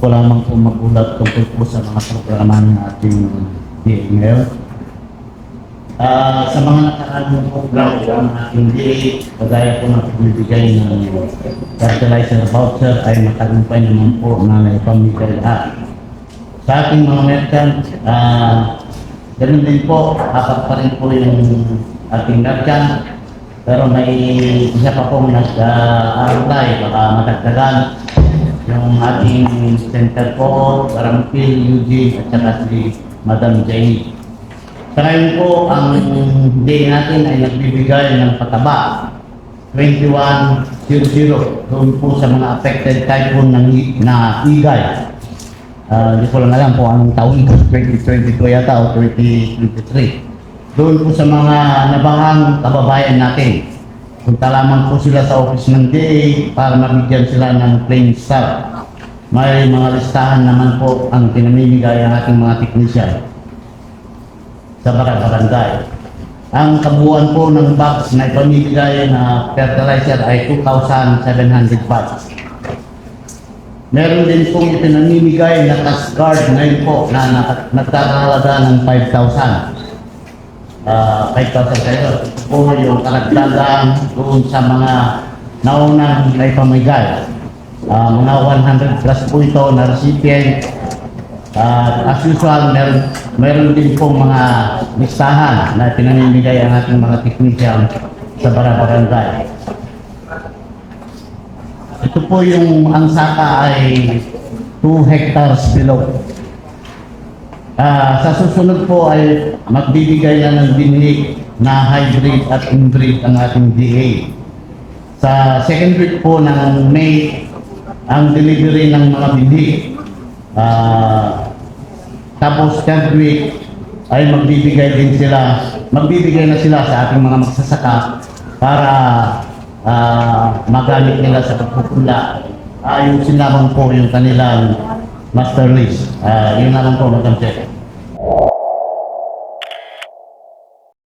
ko lamang po magulat tungkol po sa mga programa ng ating DA ngayon. Ah, sa mga nakaraang program ang ating DA, kagaya po ng pagbibigay ng fertilizer voucher ay matagumpay naman po na naipamigay lahat. Sa ating mga merchant, ah, ganun din po, apat pa rin po yung ating merchant. Pero may isa pa pong nag-apply, baka matagdagan yung ating center po, Parampil, Eugene, at saka si Madam Jane. Sa ngayon po, ang day natin ay nagbibigay ng pataba. 2100 doon po sa mga affected typhoon ng, na Igay. Ah, Hindi ko lang alam kung anong taon ito, 2022 yata o 2023. Doon po sa mga nabahang kababayan natin. Punta lamang po sila sa office ng DA para mabigyan sila ng plain start. May mga listahan naman po ang pinamimigay ang ating mga teknisyan sa barang barangay. Ang kabuuan po ng box na ipamimigay na fertilizer ay 2,700 bags. Meron din pong ipinamimigay na cash card ngayon po na nagkakahalaga ng 5,000. Ah, 5,000 pesos. Ito po yung karagdagan doon sa mga naunang naipamigay. Ah, mga 100 plus po ito na recipient at as usual, meron, meron din pong mga listahan na pinamimigay ang ating mga technician sa barangay. Ito po yung ang saka ay 2 hectares below. Ah, sa susunod po ay magbibigay na ng binhi na hybrid at inbreed ang ating DA. Sa second week po ng May, ang delivery ng mga binhi. Ah, tapos third week ay magbibigay din sila, magbibigay na sila sa ating mga magsasaka para ah, magamit nila sa pagpupula. Ayusin lamang po yung kanilang master list. Ah, yun lamang po, Madam Chair.